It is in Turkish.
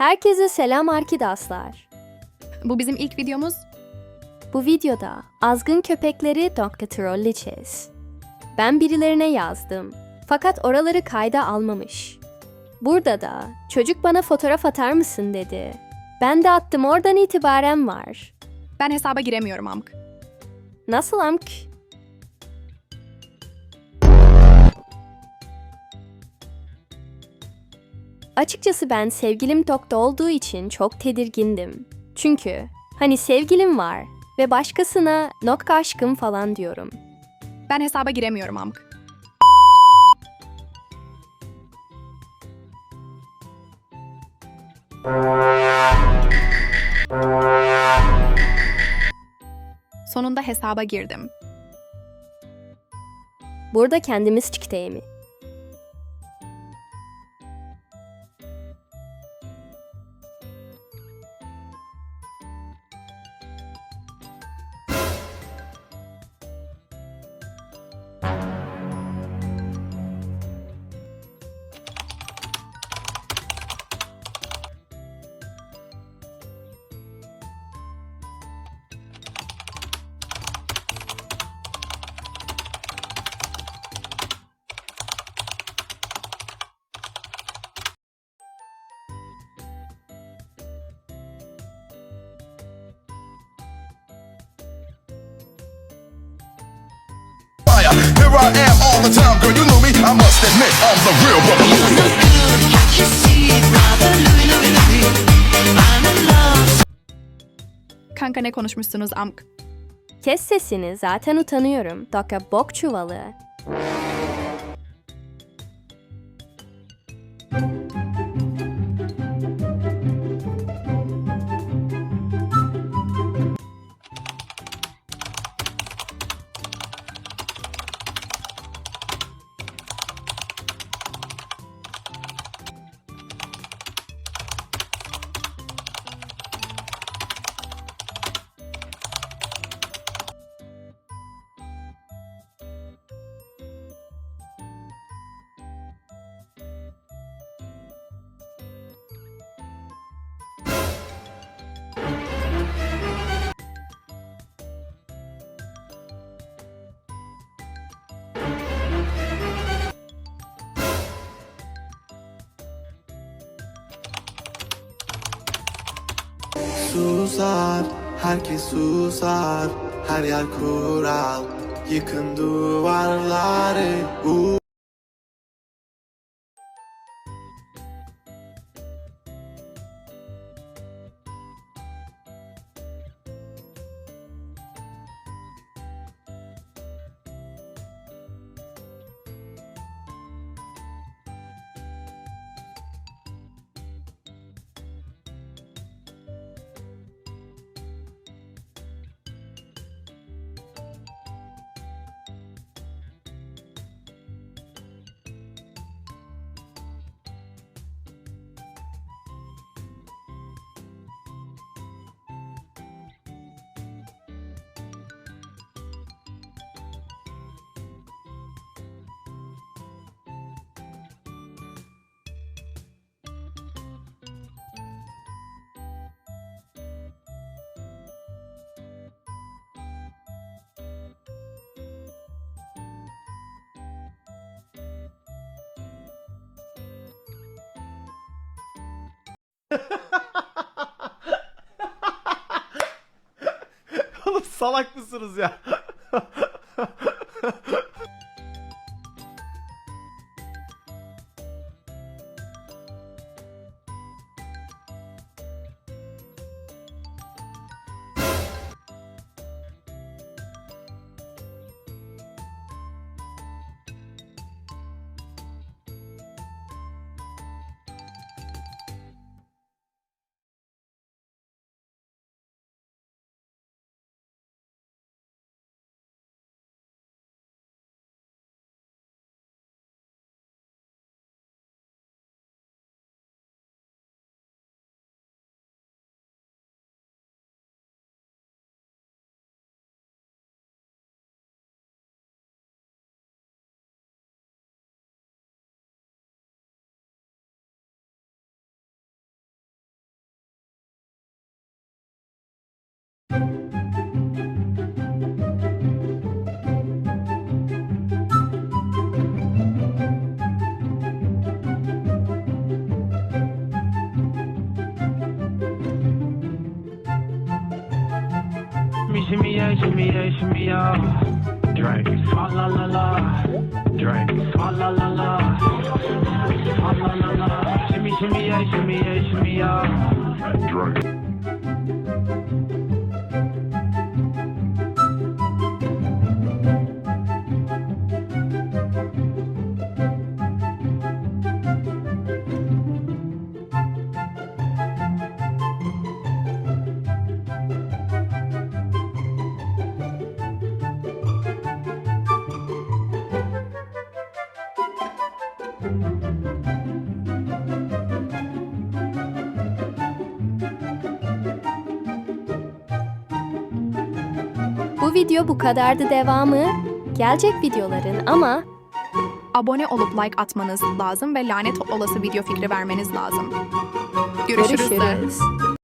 Herkese selam arkadaşlar. Bu bizim ilk videomuz. Bu videoda azgın köpekleri Dr. trolleyeceğiz. Ben birilerine yazdım. Fakat oraları kayda almamış. Burada da çocuk bana fotoğraf atar mısın dedi. Ben de attım oradan itibaren var. Ben hesaba giremiyorum amk. Nasıl amk? Açıkçası ben sevgilim Dok'ta olduğu için çok tedirgindim. Çünkü hani sevgilim var ve başkasına nokta aşkım falan diyorum. Ben hesaba giremiyorum amk. Sonunda hesaba girdim. Burada kendimiz çıktı mi? I am all the time, girl. You know me. I must admit, I'm the real revolution. Kanka ne konuşmuşsunuz amk? Kes sesini zaten utanıyorum. Doka bok çuvalı. Susar, herkes susar Her yer kural Yıkın duvarları salak mısınız ya? yeah, shimmy yeah, shimmy yeah. Drink, fa ah, la la la. Drink, fa ah, la la la. Fa la la la. Shimmy, shimmy yeah, shimmy yeah, shimmy yeah. Drink. Bu video bu kadardı devamı. Gelecek videoların ama Abone olup like atmanız lazım ve lanet olası video fikri vermeniz lazım. Görüşürüz. görüşürüz.